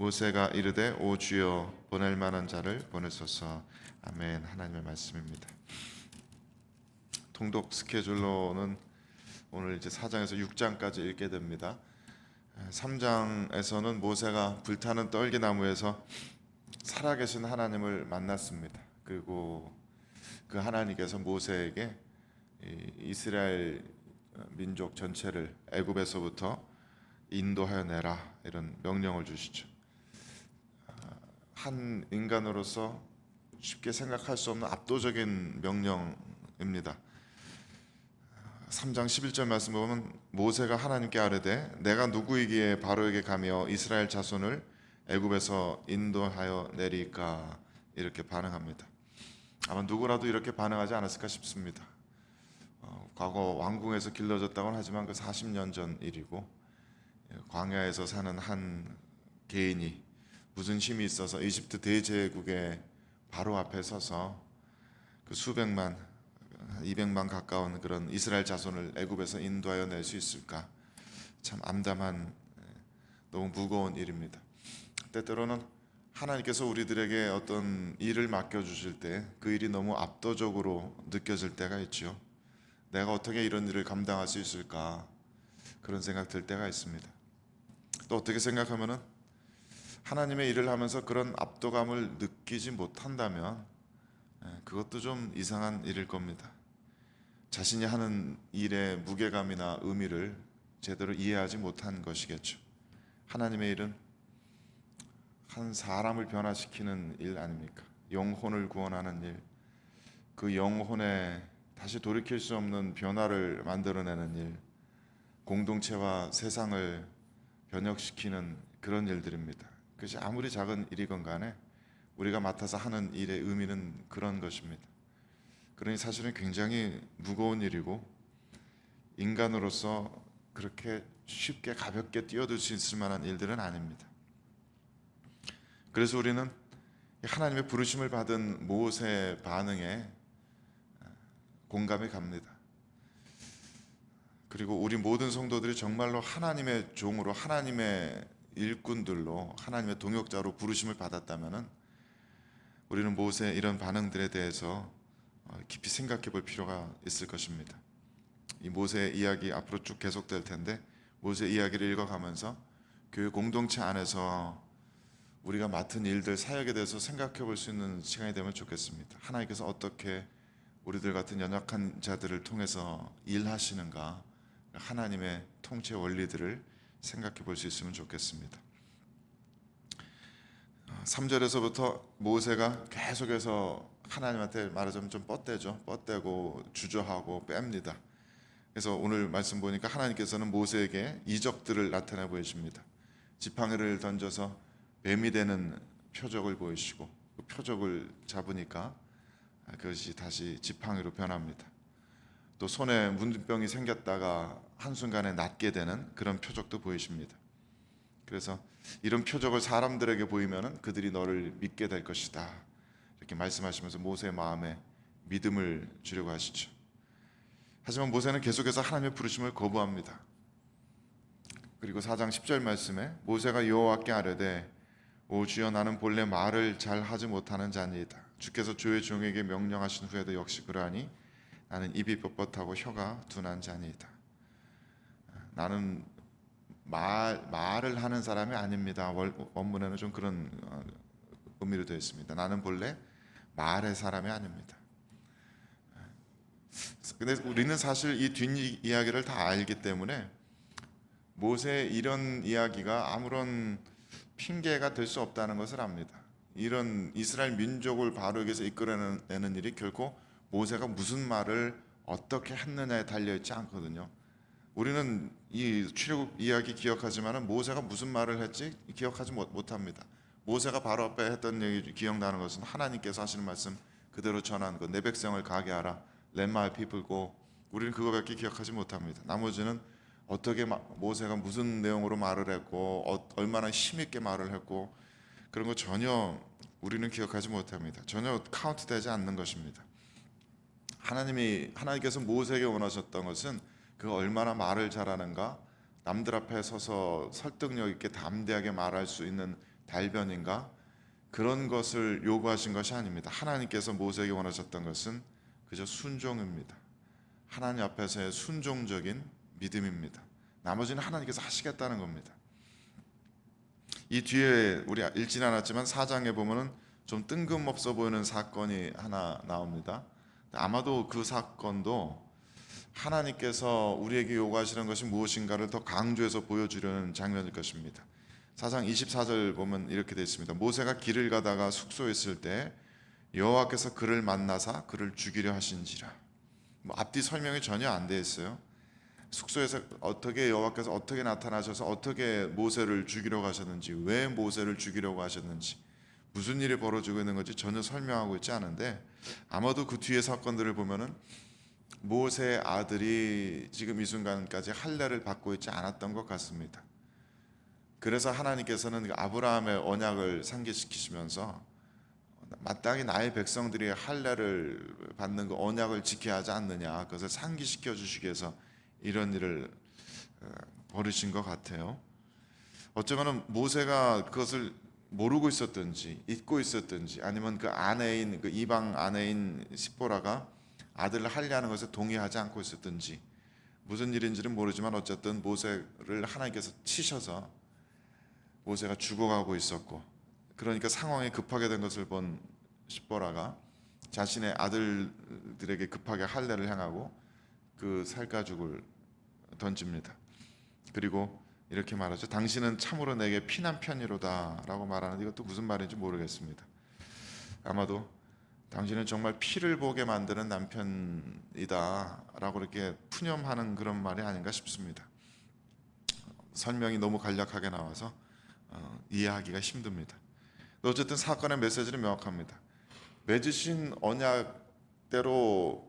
모세가 이르되 오 주여 보낼 만한 자를 보내소서 아멘 하나님의 말씀입니다. 통독 스케줄로는 오늘 이제 4장에서 6장까지 읽게 됩니다. 3장에서는 모세가 불타는 떨기나무에서 살아계신 하나님을 만났습니다. 그리고 그 하나님께서 모세에게 이 이스라엘 민족 전체를 애굽에서부터 인도하여 내라 이런 명령을 주시죠. 한 인간으로서 쉽게 생각할 수 없는 압도적인 명령입니다. 3장 11절 말씀 보면 모세가 하나님께 아뢰되 내가 누구이기에 바로에게 가며 이스라엘 자손을 애굽에서 인도하여 내리까 이렇게 반응합니다. 아마 누구라도 이렇게 반응하지 않았을까 싶습니다. 어, 과거 왕궁에서 길러졌다고는 하지만 그 40년 전 일이고 예, 광야에서 사는 한 개인이 무슨 힘이 있어서 이집트 대제국의 바로 앞에 서서 그 수백만, 200만 가까운 그런 이스라엘 자손을 애굽에서 인도하여 낼 수 있을까? 참 암담한 예, 너무 무거운 일입니다. 때때로는 하나님께서 우리들에게 어떤 일을 맡겨 주실 때 그 일이 너무 압도적으로 느껴질 때가 있죠. 내가 어떻게 이런 일을 감당할 수 있을까? 그런 생각 들 때가 있습니다. 또 어떻게 생각하면은 하나님의 일을 하면서 그런 압도감을 느끼지 못한다면 예, 그것도 좀 이상한 일일 겁니다. 자신이 하는 일의 무게감이나 의미를 제대로 이해하지 못한 것이겠죠. 하나님의 일은 한 사람을 변화시키는 일 아닙니까? 영혼을 구원하는 일, 그 영혼에 다시 돌이킬 수 없는 변화를 만들어내는 일, 공동체와 세상을 변혁시키는 그런 일들입니다. 그것이 아무리 작은 일이건 간에 우리가 맡아서 하는 일의 의미는 그런 것입니다. 그러니 사실은 굉장히 무거운 일이고 인간으로서 그렇게 쉽게 가볍게 뛰어들 수 있을 만한 일들은 아닙니다. 그래서 우리는 하나님의 부르심을 받은 모세의 반응에 공감이 갑니다. 그리고 우리 모든 성도들이 정말로 하나님의 종으로 하나님의 일꾼들로 하나님의 동역자로 부르심을 받았다면은 우리는 모세의 이런 반응들에 대해서 어, 깊이 생각해 볼 필요가 있을 것입니다. 이 모세의 이야기 앞으로 쭉 계속될 텐데 모세 이야기를 읽어가면서 교회 공동체 안에서 우리가 맡은 일들 사역에 대해서 생각해 볼 수 있는 시간이 되면 좋겠습니다. 하나님께서 어떻게 우리들 같은 연약한 자들을 통해서 일하시는가 하나님의 통치 원리들을 생각해 볼 수 있으면 좋겠습니다. 3절에서부터 모세가 계속해서 하나님한테 말하자면 좀 뻗대죠. 뻗대고 주저하고 뺍니다. 그래서 오늘 말씀 보니까 하나님께서는 모세에게 이적들을 나타내 보이십니다. 지팡이를 던져서 뱀이 되는 표적을 보이시고 그 표적을 잡으니까 그것이 다시 지팡이로 변합니다. 또 손에 문병이 생겼다가 한순간에 낫게 되는 그런 표적도 보이십니다. 그래서 이런 표적을 사람들에게 보이면은 그들이 너를 믿게 될 것이다. 이렇게 말씀하시면서 모세의 마음에 믿음을 주려고 하시죠. 하지만 모세는 계속해서 하나님의 부르심을 거부합니다. 그리고 4장 10절 말씀에 모세가 여호와께 아뢰되 오 주여 나는 본래 말을 잘 하지 못하는 자니이다. 주께서 주의 종에게 명령하신 후에도 역시 그러하니 나는 입이 뻣뻣하고 혀가 둔한 자니이다. 나는 말 말을 하는 사람이 아닙니다. 원문에는 좀 그런 어, 의미로 되어 있습니다. 나는 본래 말의 사람이 아닙니다. 근데 우리는 사실 이 뒷 이야기를 다 알기 때문에 모세의 이런 이야기가 아무런 핑계가 될 수 없다는 것을 압니다. 이런 이스라엘 민족을 바르게서 이끌어내는 일이 결코 모세가 무슨 말을 어떻게 했느냐에 달려 있지 않거든요. 우리는 이 출애굽 이야기 기억하지만은 모세가 무슨 말을 했지 기억하지 못, 합니다 모세가 바로 앞에 했던 얘기 기억나는 것은 하나님께서 하시는 말씀 그대로 전하는 것. 내 백성을 가게 하라. Let my people go. 우리는 그거밖에 기억하지 못합니다. 나머지는 어떻게 모세가 무슨 내용으로 말을 했고 어, 얼마나 힘 있게 말을 했고 그런 거 전혀 우리는 기억하지 못합니다. 전혀 카운트되지 않는 것입니다. 하나님이 하나님께서 모세에게 원하셨던 것은 그 얼마나 말을 잘하는가 남들 앞에 서서 설득력 있게 담대하게 말할 수 있는 달변인가 그런 것을 요구하신 것이 아닙니다. 하나님께서 모세에게 원하셨던 것은 그저 순종입니다. 하나님 앞에서의 순종적인 믿음입니다. 나머지는 하나님께서 하시겠다는 겁니다. 이 뒤에 우리 읽진 않았지만 사장에 보면은 좀 뜬금없어 보이는 사건이 하나 나옵니다. 아마도 그 사건도 하나님께서 우리에게 요구하시는 것이 무엇인가를 더 강조해서 보여주려는 장면일 것입니다. 사장 24절 보면 이렇게 되어 있습니다. 모세가 길을 가다가 숙소에 있을 때 여호와께서 그를 만나사 그를 죽이려 하신지라. 뭐 앞뒤 설명이 전혀 안돼 있어요. 숙소에서 어떻게 여호와께서 어떻게 나타나셔서 어떻게 모세를 죽이려 가셨는지 왜 모세를 죽이려고 하셨는지 무슨 일이 벌어지고 있는 건지 전혀 설명하고 있지 않은데 아마도 그 뒤의 사건들을 보면은 모세의 아들이 지금 이 순간까지 할례를 받고 있지 않았던 것 같습니다. 그래서 하나님께서는 그 아브라함의 언약을 상기시키시면서 마땅히 나의 백성들이 할례를 받는 그 언약을 지켜야 하지 않느냐 그것을 상기시켜 주시기 위해서 이런 일을 어, 벌이신 것 같아요. 어쩌면은 모세가 그것을 모르고 있었든지 잊고 있었든지 아니면 그 아내인 그 이방 아내인 시보라가 아들을 할례하는 것에 동의하지 않고 있었든지 무슨 일인지는 모르지만 어쨌든 모세를 하나님께서 치셔서 모세가 죽어가고 있었고 그러니까 상황이 급하게 된 것을 본 시보라가 자신의 아들들에게 급하게 할례를 향하고 그 살가죽을 던집니다. 그리고 이렇게 말하죠. 당신은 참으로 내게 피난 편이로다라고 말하는데 이것도 무슨 말인지 모르겠습니다. 아마도 당신은 정말 피를 보게 만드는 남편이다라고 이렇게 푸념하는 그런 말이 아닌가 싶습니다. 설명이 너무 간략하게 나와서 어, 이해하기가 힘듭니다. 어쨌든 사건의 메시지는 명확합니다. 맺으신 언약대로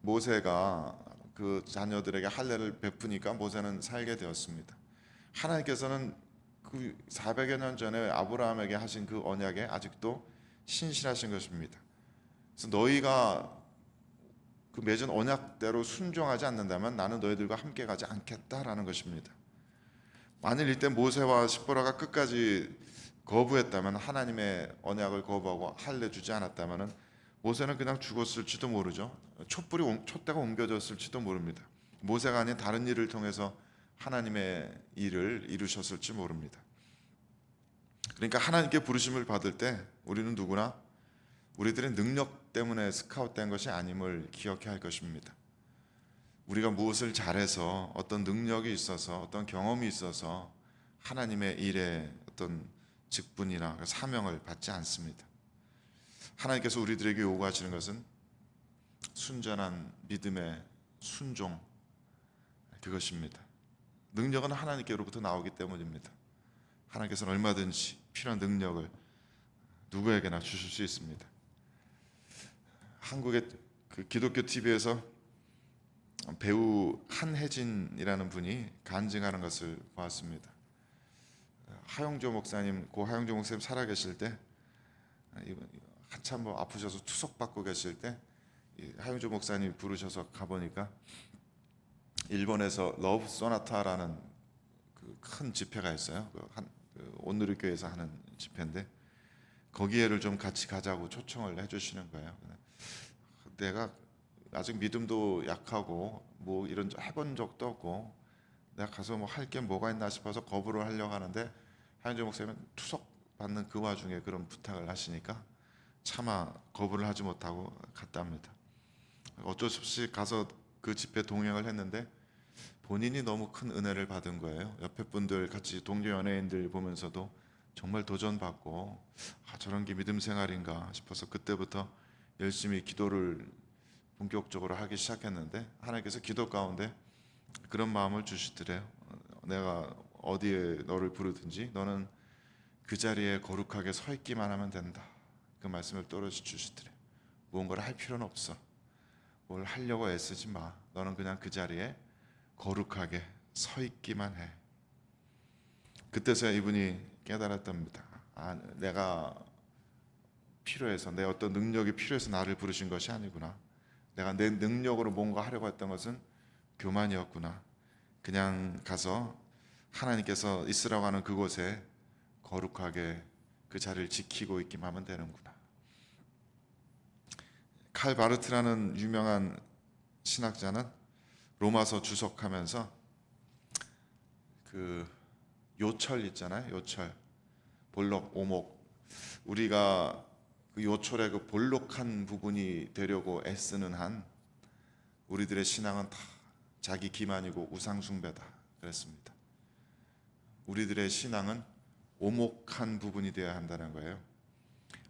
모세가 그 자녀들에게 할례를 베푸니까 모세는 살게 되었습니다. 하나님께서는 그 400여 년 전에 아브라함에게 하신 그 언약에 아직도 신실하신 것입니다. 그래서 너희가 그 맺은 언약대로 순종하지 않는다면 나는 너희들과 함께 가지 않겠다라는 것입니다. 만일 이때 모세와 십보라가 끝까지 거부했다면 하나님의 언약을 거부하고 할례 주지 않았다면은 모세는 그냥 죽었을지도 모르죠. 촛불이 옮- 촛대가 옮겨졌을지도 모릅니다. 모세가 아닌 다른 일을 통해서 하나님의 일을 이루셨을지 모릅니다. 그러니까 하나님께 부르심을 받을 때 우리는 누구나 우리들의 능력 때문에 스카웃된 것이 아님을 기억해야 할 것입니다. 우리가 무엇을 잘해서 어떤 능력이 있어서 어떤 경험이 있어서 하나님의 일에 어떤 직분이나 사명을 받지 않습니다. 하나님께서 우리들에게 요구하시는 것은 순전한 믿음의 순종 그것입니다. 능력은 하나님께로부터 나오기 때문입니다. 하나님께서는 얼마든지 필요한 능력을 누구에게나 주실 수 있습니다. 한국의 그 기독교 TV에서 배우 한혜진이라는 분이 간증하는 것을 보았습니다. 하영조 목사님, 고 하영조 목사님 살아계실 때 한참 뭐 아프셔서 투석 받고 계실 때이 하영조 목사님 부르셔서 가보니까 일본에서 러브 소나타라는 그 큰 집회가 있어요. 그 한, 그 온누리교회에서 하는 집회인데 거기에를 좀 같이 가자고 초청을 해주시는 거예요. 내가 아직 믿음도 약하고 뭐 이런 적 해본 적도 없고 내가 가서 뭐 할 게 뭐가 있나 싶어서 거부를 하려고 하는데 하영조 목사님은 투석 받는 그 와중에 그런 부탁을 하시니까 차마 거부를 하지 못하고 갔답니다. 어쩔 수 없이 가서 그 집회 동행을 했는데 본인이 너무 큰 은혜를 받은 거예요. 옆에 분들 같이 동료 연예인들 보면서도 정말 도전받고 아, 저런 게 믿음 생활인가 싶어서 그때부터 열심히 기도를 본격적으로 하기 시작했는데 하나님께서 기도 가운데 그런 마음을 주시더래요. 어, 내가 어디에 너를 부르든지 너는 그 자리에 거룩하게 서 있기만 하면 된다. 그 말씀을 또렷이 주시더래요. 무언가를 할 필요는 없어. 뭘 하려고 애쓰지 마. 너는 그냥 그 자리에 거룩하게 서 있기만 해. 그때서야 이분이 깨달았답니다. 아, 내가 필요해서 내 어떤 능력이 필요해서 나를 부르신 것이 아니구나. 내가 내 능력으로 뭔가 하려고 했던 것은 교만이었구나. 그냥 가서 하나님께서 있으라고 하는 그곳에 거룩하게 그 자리를 지키고 있기만 하면 되는구나. 칼 바르트라는 유명한 신학자는 로마서 주석하면서 그 요철 있잖아요. 요철. 볼록 오목. 우리가 그 요철의 그 볼록한 부분이 되려고 애쓰는 한 우리들의 신앙은 다 자기 기만이고 우상 숭배다. 그랬습니다. 우리들의 신앙은 오목한 부분이 되어야 한다는 거예요.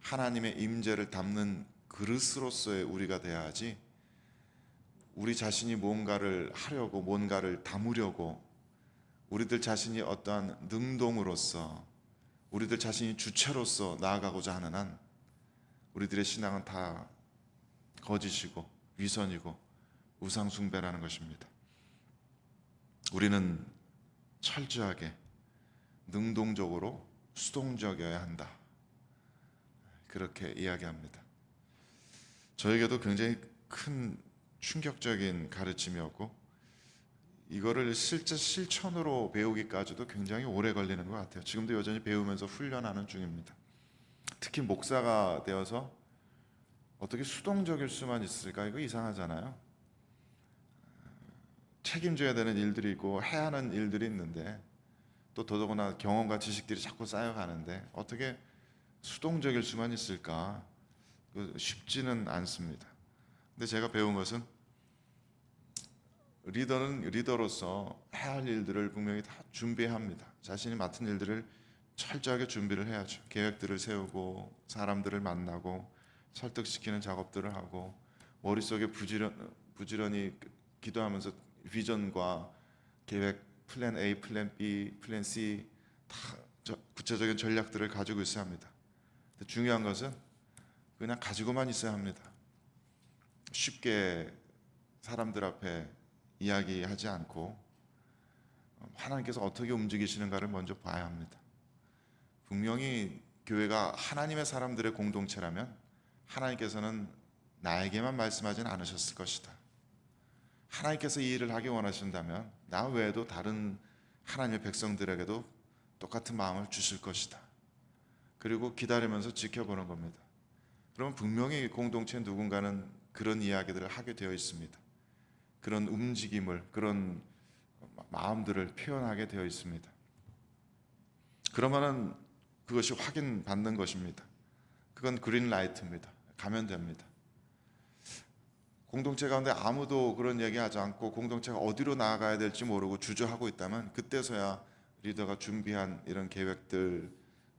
하나님의 임재를 담는 그릇으로서의 우리가 돼야 하지. 우리 자신이 뭔가를 하려고 뭔가를 담으려고 우리들 자신이 어떠한 능동으로서 우리들 자신이 주체로서 나아가고자 하는 한 우리들의 신앙은 다 거짓이고 위선이고 우상 숭배라는 것입니다. 우리는 철저하게 능동적으로 수동적이어야 한다. 그렇게 이야기합니다. 저에게도 굉장히 큰 충격적인 가르침이었고 이거를 실제 실천으로 배우기까지도 굉장히 오래 걸리는 것 같아요. 지금도 여전히 배우면서 훈련하는 중입니다. 특히 목사가 되어서 어떻게 수동적일 수만 있을까 이거 이상하잖아요. 책임져야 되는 일들이 있고 해야 하는 일들이 있는데 또 더더구나 경험과 지식들이 자꾸 쌓여가는데 어떻게 수동적일 수만 있을까? 그 쉽지는 않습니다. 근데 제가 배운 것은 리더는 리더로서 해야 할 일들을 분명히 다 준비합니다. 자신이 맡은 일들을 철저하게 준비를 해야죠. 계획들을 세우고 사람들을 만나고 설득시키는 작업들을 하고 머릿속에 부지런, 부지런히 기도하면서 비전과 계획, 플랜 A, 플랜 B, 플랜 C 다 저- 구체적인 전략들을 가지고 있어야 합니다. 중요한 것은 그냥 가지고만 있어야 합니다. 쉽게 사람들 앞에 이야기하지 않고 하나님께서 어떻게 움직이시는가를 먼저 봐야 합니다. 분명히 교회가 하나님의 사람들의 공동체라면 하나님께서는 나에게만 말씀하지는 않으셨을 것이다. 하나님께서 이 일을 하기 원하신다면 나 외에도 다른 하나님의 백성들에게도 똑같은 마음을 주실 것이다. 그리고 기다리면서 지켜보는 겁니다. 그러면 분명히 공동체 누군가는 그런 이야기들을 하게 되어 있습니다. 그런 움직임을 그런 마음들을 표현하게 되어 있습니다. 그러면은 그것이 확인받는 것입니다. 그건 그린 라이트입니다. 가면 됩니다. 공동체 가운데 아무도 그런 얘기하지 않고 공동체가 어디로 나아가야 될지 모르고 주저하고 있다면 그때서야 리더가 준비한 이런 계획들,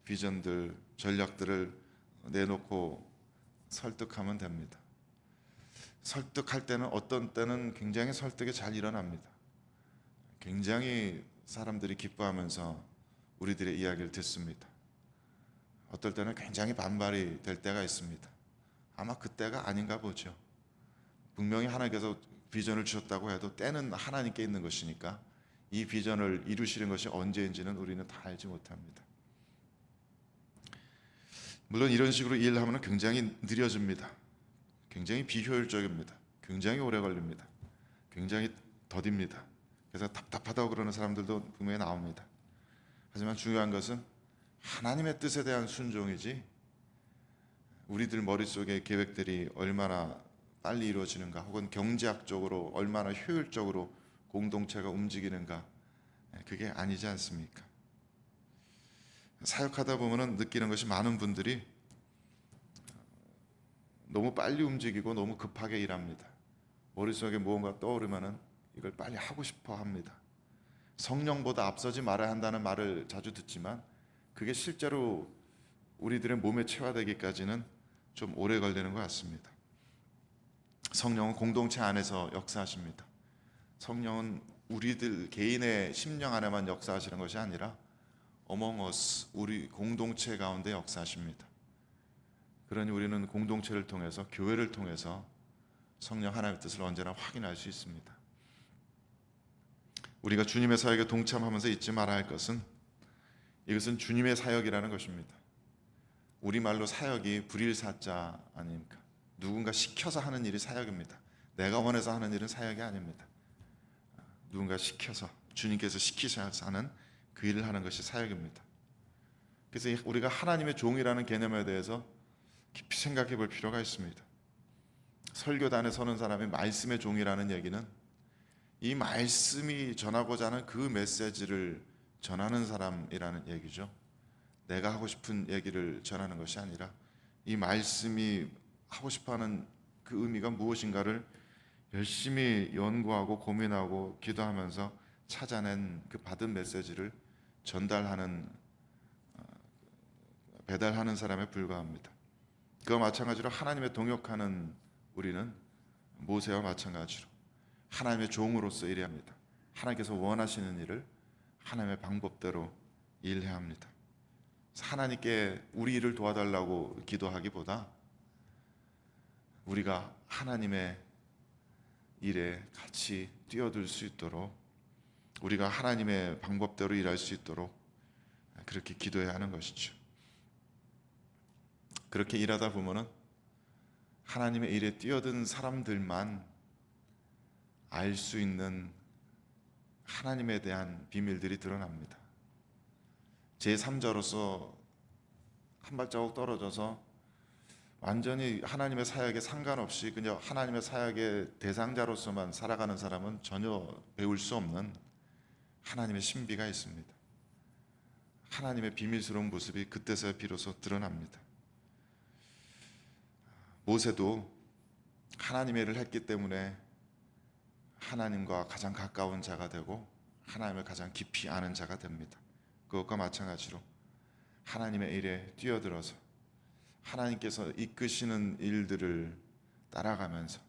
비전들, 전략들을 내놓고 설득하면 됩니다. 설득할 때는 어떤 때는 굉장히 설득이 잘 일어납니다. 굉장히 사람들이 기뻐하면서 우리들의 이야기를 듣습니다. 어떨 때는 굉장히 반발이 될 때가 있습니다. 아마 그때가 아닌가 보죠. 분명히 하나님께서 비전을 주셨다고 해도 때는 하나님께 있는 것이니까 이 비전을 이루시는 것이 언제인지는 우리는 다 알지 못합니다. 물론 이런 식으로 일하면 굉장히 느려집니다. 굉장히 비효율적입니다. 굉장히 오래 걸립니다. 굉장히 더딥니다. 그래서 답답하다고 그러는 사람들도 분명히 나옵니다. 하지만 중요한 것은 하나님의 뜻에 대한 순종이지 우리들 머릿속의 계획들이 얼마나 빨리 이루어지는가 혹은 경제학적으로 얼마나 효율적으로 공동체가 움직이는가 그게 아니지 않습니까? 사역하다 보면은 느끼는 것이 많은 분들이 너무 빨리 움직이고 너무 급하게 일합니다. 머릿속에 무언가 떠오르면은 이걸 빨리 하고 싶어 합니다. 성령보다 앞서지 말아야 한다는 말을 자주 듣지만 그게 실제로 우리들의 몸에 체화되기까지는 좀 오래 걸리는 것 같습니다. 성령은 공동체 안에서 역사하십니다. 성령은 우리들 개인의 심령 안에만 역사하시는 것이 아니라 어몽 어스 우리 공동체 가운데 역사하십니다. 그러니 우리는 공동체를 통해서 교회를 통해서 성령 하나님의 뜻을 언제나 확인할 수 있습니다. 우리가 주님의 사역에 동참하면서 잊지 말아야 할 것은 이것은 주님의 사역이라는 것입니다. 우리말로 사역이 불일사자 아닙니까? 누군가 시켜서 하는 일이 사역입니다. 내가 원해서 하는 일은 사역이 아닙니다. 누군가 시켜서 주님께서 시키셔서 하는 그 일을 하는 것이 사역입니다. 그래서 이- 우리가 하나님의 종이라는 개념에 대해서 깊이 생각해 볼 필요가 있습니다. 설교단에 서는 사람이 말씀의 종이라는 얘기는 이 말씀이 전하고자 하는 그 메시지를 전하는 사람이라는 얘기죠. 내가 하고 싶은 얘기를 전하는 것이 아니라 이 말씀이 하고 싶어하는 그 의미가 무엇인가를 열심히 연구하고 고민하고 기도하면서 찾아낸 그 받은 메시지를 전달하는 어, 배달하는 사람에 불과합니다. 그와 마찬가지로 하나님의 동역하는 우리는 모세와 마찬가지로 하나님의 종으로서 일해야 합니다. 하나님께서 원하시는 일을 하나님의 방법대로 일해야 합니다. 하나님께 우리 일을 도와달라고 기도하기보다 우리가 하나님의 일에 같이 뛰어들 수 있도록 우리가 하나님의 방법대로 일할 수 있도록 그렇게 기도해야 하는 것이죠. 그렇게 일하다 보면은 하나님의 일에 뛰어든 사람들만 알 수 있는 하나님에 대한 비밀들이 드러납니다. 제 3자로서 한 발자국 떨어져서 완전히 하나님의 사역에 상관없이 그냥 하나님의 사역의 대상자로서만 살아가는 사람은 전혀 배울 수 없는 하나님의 신비가 있습니다. 하나님의 비밀스러운 모습이 그때서야 비로소 드러납니다. 모세도 하나님의 일을 했기 때문에 하나님과 가장 가까운 자가 되고 하나님을 가장 깊이 아는 자가 됩니다. 그것과 마찬가지로 하나님의 일에 뛰어들어서 하나님께서 이끄시는 일들을 따라가면서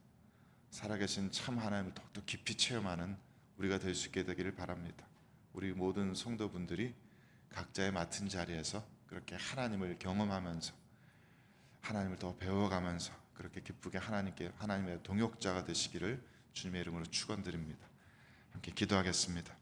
살아계신 참 하나님을 더욱더 깊이 체험하는 우리가 될 수 있게 되기를 바랍니다. 우리 모든 성도분들이 각자의 맡은 자리에서 그렇게 하나님을 경험하면서 하나님을 더 배워가면서 그렇게 기쁘게 하나님께 하나님의 동역자가 되시기를 주님의 이름으로 축원드립니다. 함께 기도하겠습니다.